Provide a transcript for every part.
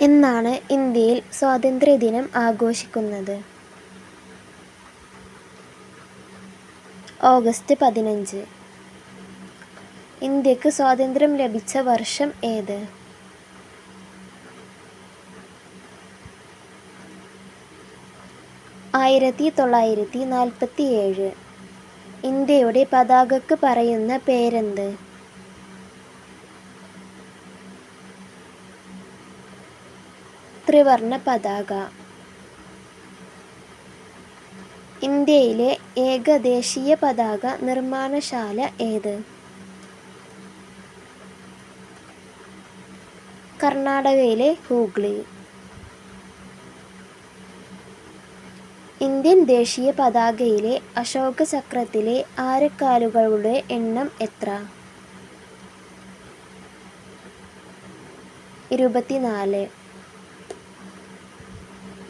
എന്നാണ് ഇന്ത്യയിൽ സ്വാതന്ത്ര്യദിനം ആഘോഷിക്കുന്നത്? ഓഗസ്റ്റ് പതിനഞ്ച്. ഇന്ത്യയ്ക്ക് സ്വാതന്ത്ര്യം ലഭിച്ച വർഷം ഏത്? ആയിരത്തി തൊള്ളായിരത്തി നാൽപ്പത്തി ഏഴ് ഇന്ത്യയുടെ പതാകക്ക് പറയുന്ന പേരെന്ത്? ത്രിവർണ പതാക. ഇന്ത്യയിലെ ഏക ദേശീയ പതാക നിർമ്മാണശാല ഏത്? കർണാടകയിലെ ഹൂഗ്ലി. ഇന്ത്യൻ ദേശീയ പതാകയിലെ അശോക ചക്രത്തിലെ ആരക്കാലുകളുടെ എണ്ണം എത്ര? ഇരുപത്തിനാല്.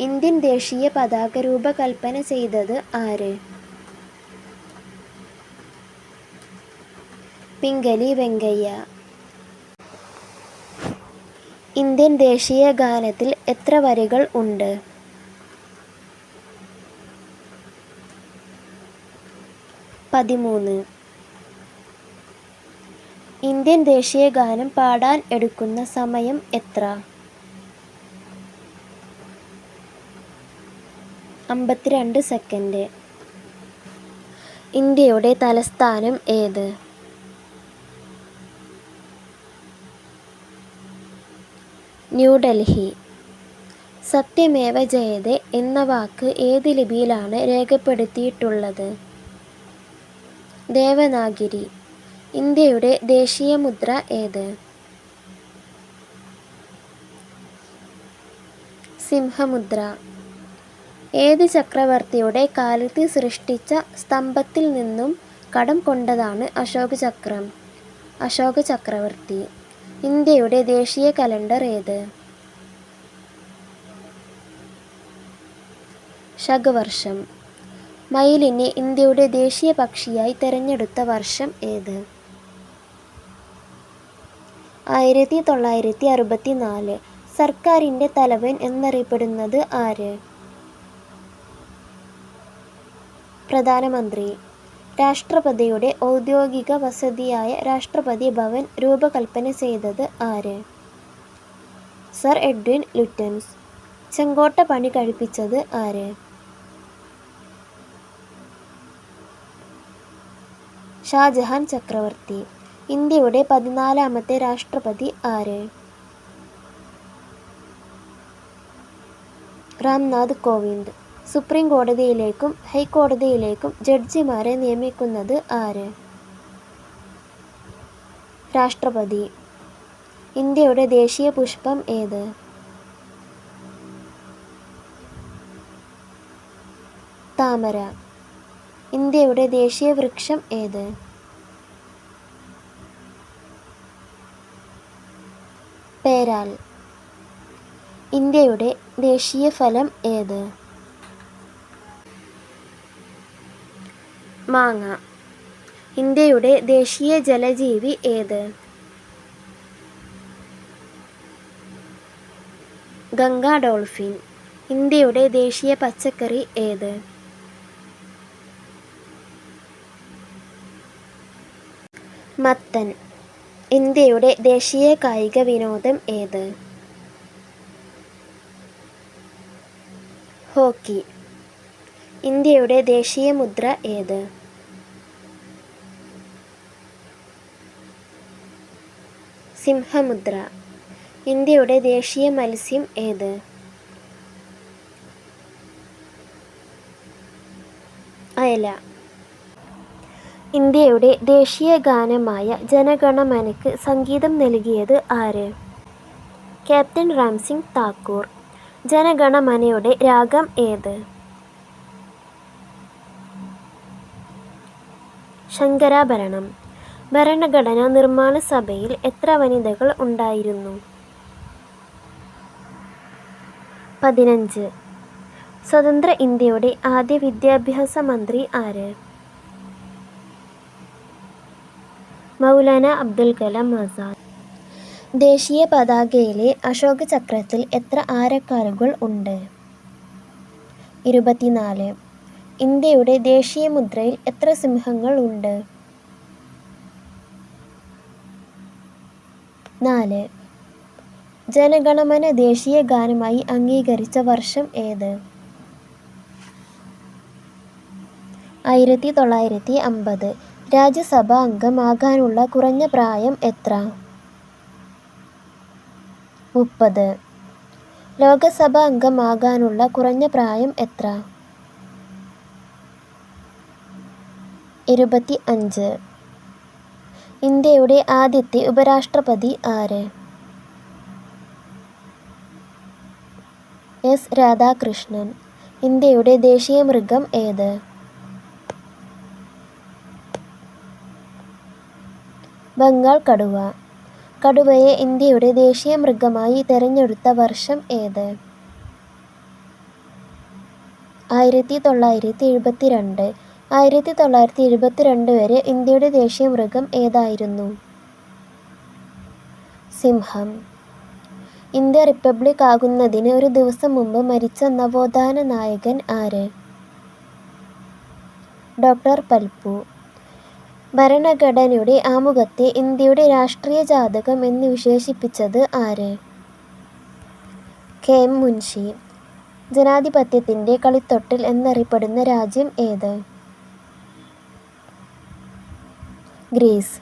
ഇന്ത്യൻ ദേശീയ പതാക രൂപകൽപ്പന ചെയ്തത് ആര്? പിംഗലി വെങ്കയ്യ. ഇന്ത്യൻ ദേശീയ ഗാനത്തിൽ എത്ര വരികൾ ഉണ്ട്? പതിമൂന്ന്. ഇന്ത്യൻ ദേശീയ ഗാനം പാടാൻ എടുക്കുന്ന സമയം എത്ര? അമ്പത്തിരണ്ട് സെക്കൻഡ്. ഇന്ത്യയുടെ തലസ്ഥാനം ഏത്? ന്യൂഡൽഹി. സത്യമേവ ജയതേ എന്ന വാക്ക് ഏത് ലിപിയിലാണ് രേഖപ്പെടുത്തിയിട്ടുള്ളത്? ദേവനാഗിരി ഇന്ത്യയുടെ ദേശീയ മുദ്ര ഏത്? സിംഹമുദ്ര. ഏത് ചക്രവർത്തിയുടെ കാലത്ത് സൃഷ്ടിച്ച സ്തംഭത്തിൽ നിന്നും കടം കൊണ്ടതാണ് അശോക ചക്രം അശോക ചക്രവർത്തി. ഇന്ത്യയുടെ ദേശീയ കലണ്ടർ ഏത്? ശകവർഷം. മയിലിനെ ഇന്ത്യയുടെ ദേശീയ പക്ഷിയായി തെരഞ്ഞെടുത്ത വർഷം ഏത്? ആയിരത്തി തൊള്ളായിരത്തി അറുപത്തി നാല് സർക്കാരിന്റെ തലവൻ എന്നറിയപ്പെടുന്നത് ആര്? പ്രധാനമന്ത്രി. രാഷ്ട്രപതിയുടെ ഔദ്യോഗിക വസതിയായ രാഷ്ട്രപതി ഭവൻ രൂപകൽപ്പന ചെയ്തത് ആര്? സർ എഡ്വിൻ ലുറ്റൻസ് ചെങ്കോട്ട പണി കഴിപ്പിച്ചത് ആര്? ഷാജഹാൻ ചക്രവർത്തി. ഇന്ത്യയുടെ പതിനാലാമത്തെ രാഷ്ട്രപതി ആര്? രാംനാഥ് കോവിന്ദ്. സുപ്രീം കോടതിയിലേക്കും ഹൈക്കോടതിയിലേക്കും ജഡ്ജിമാരെ നിയമിക്കുന്നത് ആര്? രാഷ്ട്രപതി. ഇന്ത്യയുടെ ദേശീയ പുഷ്പം ഏത്? താമര. ഇന്ത്യയുടെ ദേശീയ വൃക്ഷം ഏത്? പേരാൽ. ഇന്ത്യയുടെ ദേശീയ ഫലം ഏത്? മാങ്ങ. ഇന്ത്യയുടെ ദേശീയ ജലജീവി ഏത്? ഗംഗാ ഡോൾഫിൻ. ഇന്ത്യയുടെ ദേശീയ പച്ചക്കറി ഏത്? മത്തൻ. ഇന്ത്യയുടെ ദേശീയ കായിക വിനോദം ഏത്? ഹോക്കി. ഇന്ത്യയുടെ ദേശീയ മുദ്ര ഏത്? സിംഹമുദ്ര. ഇന്ത്യയുടെ ദേശീയ മത്സ്യം ഏത്? അയല. ഇന്ത്യയുടെ ദേശീയ ഗാനമായ ജനഗണമനക്ക് സംഗീതം നൽകിയത് ആര്? ക്യാപ്റ്റൻ റാംസിംഗ് താക്കൂർ. ജനഗണമനയുടെ രാഗം ഏത്? ശങ്കരാഭരണം. ഭരണഘടനാ നിർമ്മാണ സഭയിൽ എത്ര വനിതകൾ ഉണ്ടായിരുന്നു? പതിനഞ്ച്. സ്വതന്ത്ര ഇന്ത്യയുടെ ആദ്യ വിദ്യാഭ്യാസ മന്ത്രി ആര്? മൗലാന അബ്ദുൽ കലാം ആസാദ്. ദേശീയ പതാകയിലെ അശോക ചക്രത്തിൽ എത്ര ആരക്കാലുകൾ ഉണ്ട്? ഇരുപത്തിനാല്. ഇന്ത്യയുടെ ദേശീയ മുദ്രയിൽ എത്ര സിംഹങ്ങൾ ഉണ്ട്? നാല്. ജനഗണമന ദേശീയ ഗാനമായി അംഗീകരിച്ച വർഷം ഏത്? ആയിരത്തി തൊള്ളായിരത്തി അമ്പത്. രാജ്യസഭാ അംഗമാകാനുള്ള കുറഞ്ഞ പ്രായം എത്ര? മുപ്പത്. ലോകസഭാ അംഗമാകാനുള്ള കുറഞ്ഞ പ്രായം എത്ര? ഇരുപത്തിഅഞ്ച്. ഇന്ത്യയുടെ ആദ്യത്തെ ഉപരാഷ്ട്രപതി ആര്? എസ്. രാധാകൃഷ്ണൻ. ഇന്ത്യയുടെ ദേശീയ മൃഗം ഏത്? ബംഗാൾ കടുവ. കടുവയെ ഇന്ത്യയുടെ ദേശീയ മൃഗമായി തെരഞ്ഞെടുത്ത വർഷം ഏത്? ആയിരത്തി തൊള്ളായിരത്തി എഴുപത്തിരണ്ട്. ആയിരത്തി തൊള്ളായിരത്തി എഴുപത്തിരണ്ട് വരെ ഇന്ത്യയുടെ ദേശീയ മൃഗം ഏതായിരുന്നു? സിംഹം. ഇന്ത്യ റിപ്പബ്ലിക് ആകുന്നതിന് ഒരു ദിവസം മുമ്പ് മരിച്ച നവോത്ഥാന നായകൻ ആര്? ഡോക്ടർ പൽപ്പു. ഭരണഘടനയുടെ ആമുഖത്തെ ഇന്ത്യയുടെ രാഷ്ട്രീയ ജാതകം എന്ന് വിശേഷിപ്പിച്ചത് ആര്? കെ. എം. മുൻഷി. ജനാധിപത്യത്തിന്റെ കളിത്തൊട്ടിൽ എന്നറിയപ്പെടുന്ന രാജ്യം ഏത്? ഗ്രീസ്.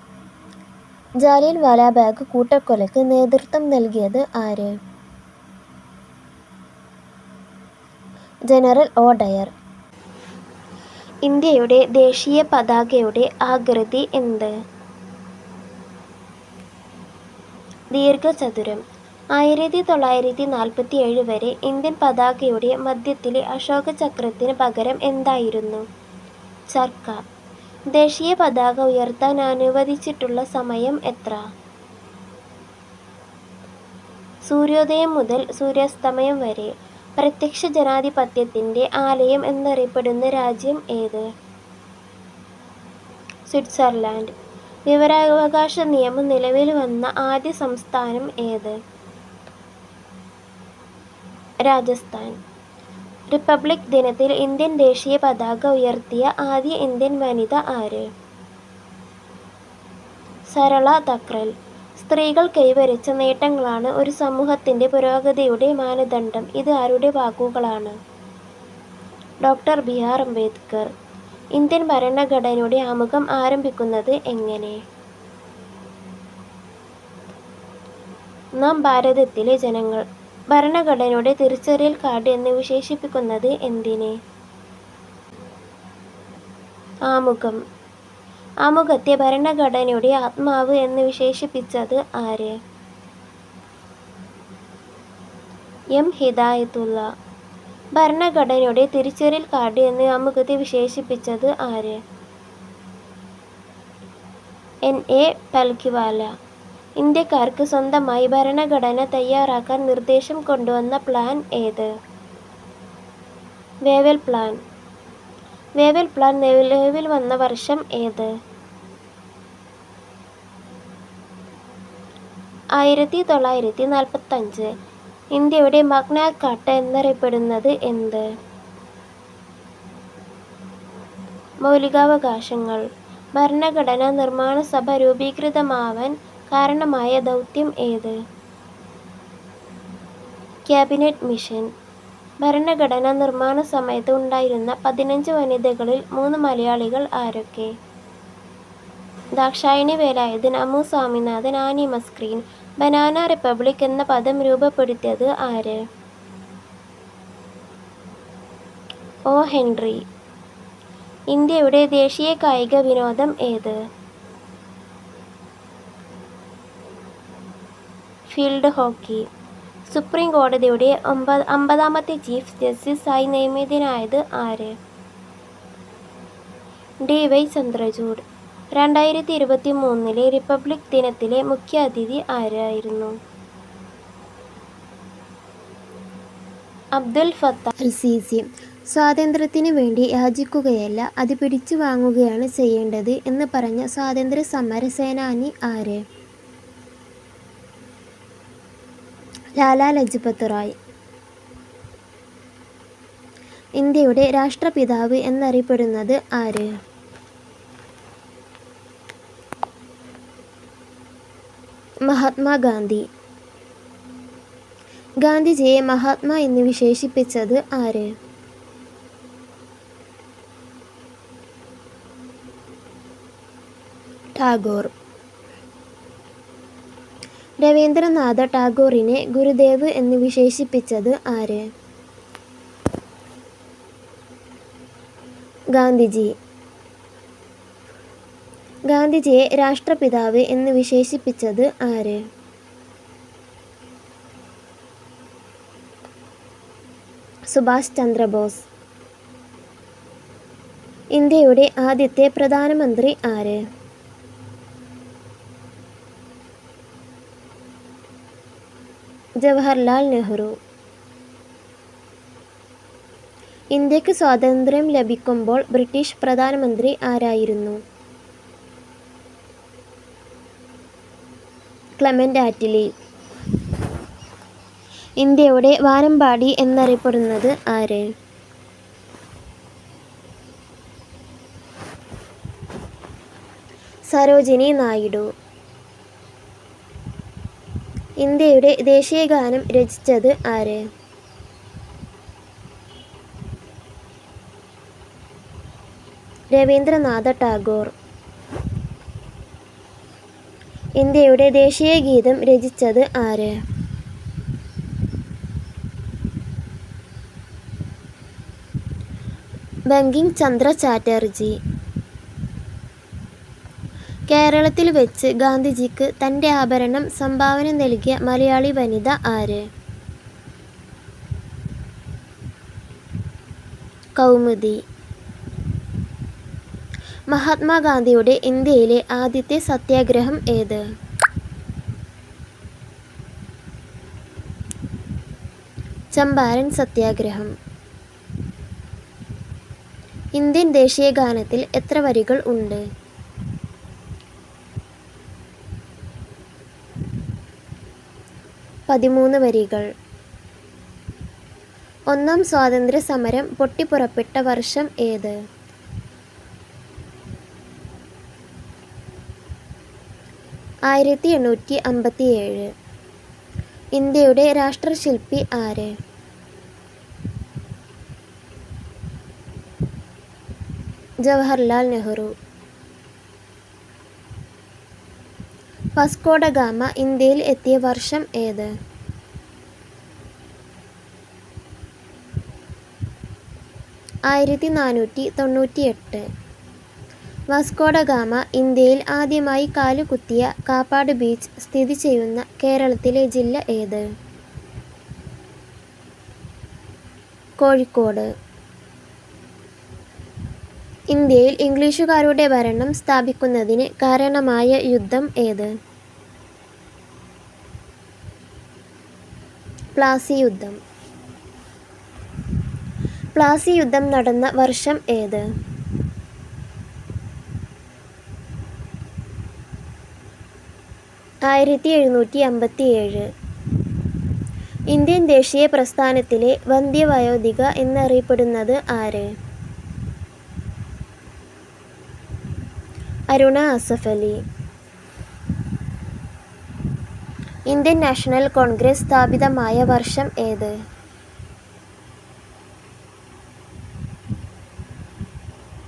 ജാലിയൻ വാലാബാഗ് കൂട്ടക്കൊലയ്ക്ക് നേതൃത്വം നൽകിയത് ആര്? General O'Dwyer Dyer. ഇന്ത്യയുടെ ദേശീയ പതാകയുടെ ആകൃതി എന്ത്? ദീർഘചതുരം. ആയിരത്തി തൊള്ളായിരത്തി നാൽപ്പത്തി ഏഴ് വരെ ഇന്ത്യൻ പതാകയുടെ മധ്യത്തിലെ അശോക ചക്രത്തിന് പകരം എന്തായിരുന്നു? ചർക്ക. ദേശീയ പതാക ഉയർത്താൻ അനുവദിച്ചിട്ടുള്ള സമയം എത്ര? സൂര്യോദയം മുതൽ സൂര്യാസ്തമയം വരെ. പ്രത്യക്ഷ ജനാധിപത്യത്തിന്റെ ആലയം എന്നറിയപ്പെടുന്ന രാജ്യം ഏത്? സ്വിറ്റ്സർലാൻഡ് വിവരാവകാശ നിയമം നിലവിൽ വന്ന ആദ്യ സംസ്ഥാനം ഏത്? രാജസ്ഥാൻ. റിപ്പബ്ലിക് ദിനത്തിൽ ഇന്ത്യൻ ദേശീയ പതാക ഉയർത്തിയ ആദ്യ ഇന്ത്യൻ വനിത ആര്? സരള തക്രൽ. സ്ത്രീകൾ കൈവരിച്ച നേട്ടങ്ങളാണ് ഒരു സമൂഹത്തിന്റെ പുരോഗതിയുടെ മാനദണ്ഡം ഇത് ആരുടെ വാക്കുകളാണ്? Doctor B. R. Ambedkar. Indian ഭരണഘടനയുടെ ആമുഖം ആരംഭിക്കുന്നത് എങ്ങനെ? നാം ഭാരതത്തിലെ ജനങ്ങൾ. ഭരണഘടനയുടെ തിരിച്ചറിയൽ കാർഡ് എന്ന് വിശേഷിപ്പിക്കുന്നത് എന്തിനെ? ആമുഖം. ആമുഖത്തെ ഭരണഘടനയുടെ ആത്മാവ് എന്ന് വിശേഷിപ്പിച്ചത് ആര്? എം. ഹിദായത്തുള്ള. ഭരണഘടനയുടെ തിരിച്ചറിയൽ കാർഡ് എന്ന് ആമുഖത്തെ വിശേഷിപ്പിച്ചത് ആര്? എൻ. എ. പൽഖിവാല. ഇന്ത്യക്കാർക്ക് സ്വന്തമായി ഭരണഘടന തയ്യാറാക്കാൻ നിർദ്ദേശം കൊണ്ടുവന്ന പ്ലാൻ ഏത്? Wavell plan. വേവൽ പ്ലാൻ നിലവിൽ വന്ന വർഷം ഏത്? ആയിരത്തി തൊള്ളായിരത്തി നാൽപ്പത്തഞ്ച്. ഇന്ത്യയുടെ മഗ്ന എന്നറിയപ്പെടുന്നത് എന്ത്? മൗലികാവകാശങ്ങൾ. ഭരണഘടനാ നിർമ്മാണ സഭ രൂപീകൃതമാവാൻ കാരണമായ ദൗത്യം ഏത്? Cabinet mission. ഭരണഘടന നിർമ്മാണ സമയത്ത് ഉണ്ടായിരുന്ന പതിനഞ്ച് വനിതകളിൽ മൂന്ന് മലയാളികൾ ആരൊക്കെ? ദാക്ഷായണി വേലായുധൻ അമു സ്വാമിനാഥൻ ആനി മസ്ക്രീൻ. ബനാന റിപ്പബ്ലിക് എന്ന പദം രൂപപ്പെടുത്തിയത് ആര്? O Henry. ഇന്ത്യയുടെ ദേശീയ കായിക വിനോദം ഏത്? Field hockey. സുപ്രീം കോടതിയുടെ ഒമ്പത് അമ്പതാമത്തെ ചീഫ് ജസ്റ്റിസ് ആയി നിയമിതനായത് ആര്? ഡി. വൈ. ചന്ദ്രചൂഡ്. രണ്ടായിരത്തി ഇരുപത്തി മൂന്നിലെ റിപ്പബ്ലിക് ദിനത്തിലെ മുഖ്യ അതിഥി ആരായിരുന്നു? അബ്ദുൽ ഫത്താഹ് അൽ-സീസി. സ്വാതന്ത്ര്യത്തിനു വേണ്ടി യാചിക്കുകയല്ല അത് പിടിച്ചു വാങ്ങുകയാണ് ചെയ്യേണ്ടത് എന്ന് പറഞ്ഞ സ്വാതന്ത്ര്യ സമര സേനാനി ആര്? ലാലാ ലജ്പത് റായ് ഇന്ത്യയുടെ രാഷ്ട്രപിതാവ് എന്നറിയപ്പെടുന്നത് ആര്? മഹാത്മാഗാന്ധി. ഗാന്ധിജിയെ മഹാത്മാ എന്ന് വിശേഷിപ്പിച്ചത് ആര്? ടാഗോർ. രവീന്ദ്രനാഥ ടാഗോറിനെ ഗുരുദേവ് എന്ന് വിശേഷിപ്പിച്ചത് ആര്? ഗാന്ധിജി. ഗാന്ധിജിയെ രാഷ്ട്രപിതാവ് എന്ന് വിശേഷിപ്പിച്ചത് ആര്? സുഭാഷ് ചന്ദ്രബോസ്. ഇന്ത്യയുടെ ആദ്യത്തെ പ്രധാനമന്ത്രി ആര്? ജവഹർലാൽ നെഹ്റു. ഇന്ത്യയ്ക്ക് സ്വാതന്ത്ര്യം ലഭിക്കുമ്പോൾ ബ്രിട്ടീഷ് പ്രധാനമന്ത്രി ആരായിരുന്നു? Clement Attlee. ഇന്ത്യയുടെ വാനമ്പാടി എന്നറിയപ്പെടുന്നത് ആര്? സരോജിനി നായിഡു. ഇന്ത്യയുടെ ദേശീയഗാനം രചിച്ചത് ആര്? രവീന്ദ്രനാഥ ടാഗോർ. ഇന്ത്യയുടെ ദേശീയ ഗീതം രചിച്ചത് ആര്? ബങ്കിങ് ചന്ദ്ര ചാറ്റർജി കേരളത്തിൽ വെച്ച് ഗാന്ധിജിക്ക് തന്റെ ആഭരണം സംഭാവന നൽകിയ മലയാളി വനിത ആര്? കൗമുദി. മഹാത്മാഗാന്ധിയുടെ ഇന്ത്യയിലെ ആദ്യത്തെ സത്യാഗ്രഹം ഏത്? ചമ്പാരൻ സത്യാഗ്രഹം. ഇന്ത്യൻ ദേശീയ ഗാനത്തിൽ എത്ര വരികൾ ഉണ്ട്? പതിമൂന്ന് വരികൾ. ഒന്നാം സ്വാതന്ത്ര്യ സമരം പൊട്ടിപ്പുറപ്പെട്ട വർഷം ഏത്? ആയിരത്തി എണ്ണൂറ്റി അമ്പത്തിയേഴ് ഇന്ത്യയുടെ രാഷ്ട്രശില്പി ആര്? ജവഹർലാൽ നെഹ്റു. വാസ്കോഡ ഗാമ ഇന്ത്യയിൽ എത്തിയ വർഷം ഏത്? ആയിരത്തി നാനൂറ്റി തൊണ്ണൂറ്റിയെട്ട് വാസ്കോഡഗാമ ഇന്ത്യയിൽ ആദ്യമായി കാലുകുത്തിയ കാപ്പാട് ബീച്ച് സ്ഥിതി ചെയ്യുന്ന കേരളത്തിലെ ജില്ല ഏത്? കോഴിക്കോട്. ഇന്ത്യയിൽ ഇംഗ്ലീഷുകാരുടെ ഭരണം സ്ഥാപിക്കുന്നതിന് കാരണമായ യുദ്ധം ഏത്? പ്ലാസി യുദ്ധം. പ്ലാസി യുദ്ധം നടന്ന വർഷം ഏത്? ആയിരത്തി എഴുന്നൂറ്റി അമ്പത്തിയേഴ് ഇന്ത്യൻ ദേശീയ പ്രസ്ഥാനത്തിലെ വന്ധ്യവയോധിക എന്നറിയപ്പെടുന്നത് ആര്? അരുണ അസഫ് അലി. ഇന്ത്യൻ നാഷണൽ കോൺഗ്രസ് സ്ഥാപിതമായ വർഷം ഏത്?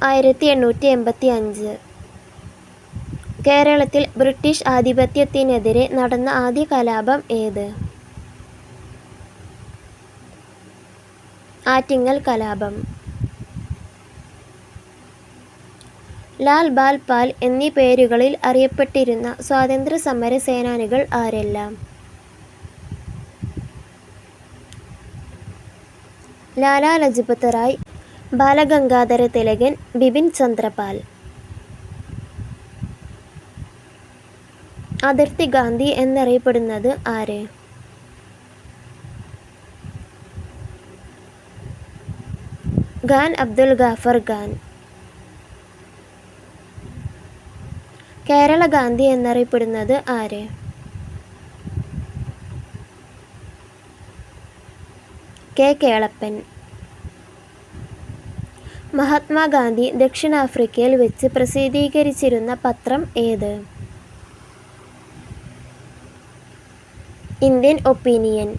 ആയിരത്തി എണ്ണൂറ്റി എൺപത്തി അഞ്ച് കേരളത്തിൽ ബ്രിട്ടീഷ് ആധിപത്യത്തിനെതിരെ നടന്ന ആദ്യ കലാപം ഏത്? ആറ്റിങ്ങൽ കലാപം. ലാൽ ബാൽ പാൽ എന്നീ പേരുകളിൽ അറിയപ്പെട്ടിരുന്ന സ്വാതന്ത്ര്യ സമര സേനാനികൾ ആരെല്ലാം? ലാലാ ലജ്പത് റായ് ബാലഗംഗാധര തിലകൻ ബിപിൻ ചന്ദ്രപാൽ. അതിർത്തി ഗാന്ധി എന്നറിയപ്പെടുന്നത് ആര്? ഖാൻ അബ്ദുൽ ഗാഫർ ഖാൻ. കേരള ഗാന്ധി എന്നറിയപ്പെടുന്നത് ആര്? കെ കേളപ്പൻ. മഹാത്മാഗാന്ധി ദക്ഷിണാഫ്രിക്കയിൽ വെച്ച് പ്രസിദ്ധീകരിച്ചിരുന്ന പത്രം ഏത്? Indian opinion.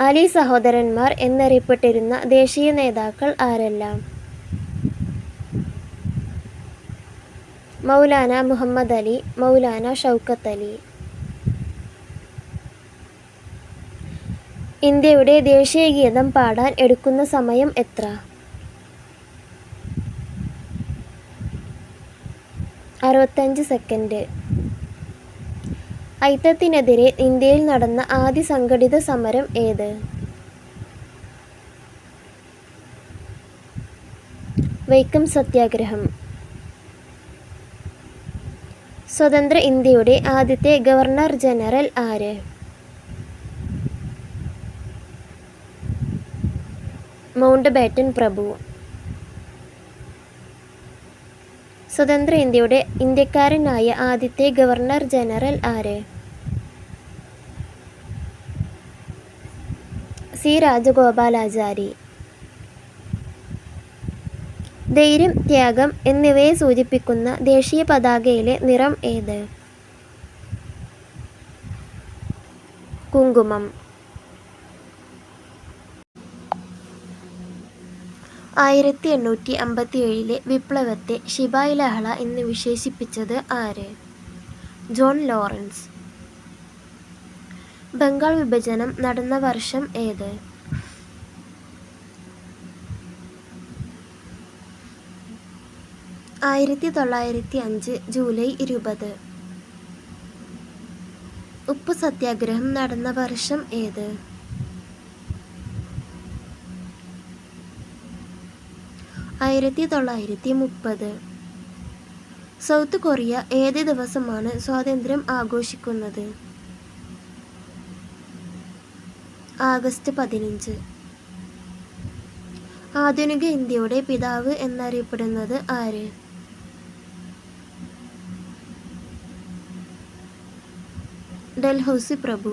അലി സഹോദരന്മാർ എന്നറിയപ്പെട്ടിരുന്ന ദേശീയ നേതാക്കൾ ആരെല്ലാം? മൗലാന മുഹമ്മദ് അലി മൗലാന ഷൗക്കത്ത് അലി. ഇന്ത്യയുടെ ദേശീയ ഗീതം പാടാൻ എടുക്കുന്ന സമയം എത്ര? അറുപത്തഞ്ച് സെക്കൻഡ്. ഐത്തത്തിനെതിരെ ഇന്ത്യയിൽ നടന്ന ആദ്യ സംഘടിത സമരം ഏത്? വൈക്കം സത്യാഗ്രഹം. സ്വതന്ത്ര ഇന്ത്യയുടെ ആദ്യത്തെ ഗവർണർ ജനറൽ ആര്? മൗണ്ട് ബാറ്റൻ പ്രഭു. സ്വതന്ത്ര ഇന്ത്യയുടെ ഇന്ത്യക്കാരനായ ആദ്യത്തെ ഗവർണർ ജനറൽ ആര്? സി. രാജഗോപാലാചാരി. ധൈര്യം ത്യാഗം എന്നിവയെ സൂചിപ്പിക്കുന്ന ദേശീയ പതാകയിലെ നിറം ഏത്? കുങ്കുമം. ആയിരത്തി എണ്ണൂറ്റി അമ്പത്തി ഏഴിലെ വിപ്ലവത്തെ ഷിബായ് ലഹള എന്ന് വിശേഷിപ്പിച്ചത് ആര്? John Lawrence. ബംഗാൾ വിഭജനം നടന്ന വർഷം ഏത്? ആയിരത്തി തൊള്ളായിരത്തി അഞ്ച് ജൂലൈ ഇരുപത്. ഉപ്പ് സത്യാഗ്രഹം നടന്ന വർഷം ഏത്? ആയിരത്തി തൊള്ളായിരത്തി മുപ്പത് സൗത്ത് കൊറിയ ഏത് ദിവസമാണ് സ്വാതന്ത്ര്യം ആഘോഷിക്കുന്നത്? ആഗസ്റ്റ് പതിനഞ്ച്. ആധുനിക ഇന്ത്യയുടെ പിതാവ് എന്നറിയപ്പെടുന്നത് ആര്? ഡൽഹൌസി പ്രഭു.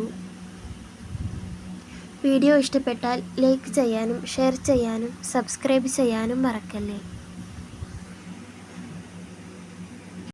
വീഡിയോ ഇഷ്ടപ്പെട്ടാൽ ലൈക്ക് ചെയ്യാനും ഷെയർ ചെയ്യാനും സബ്സ്ക്രൈബ് ചെയ്യാനും മറക്കല്ലേ.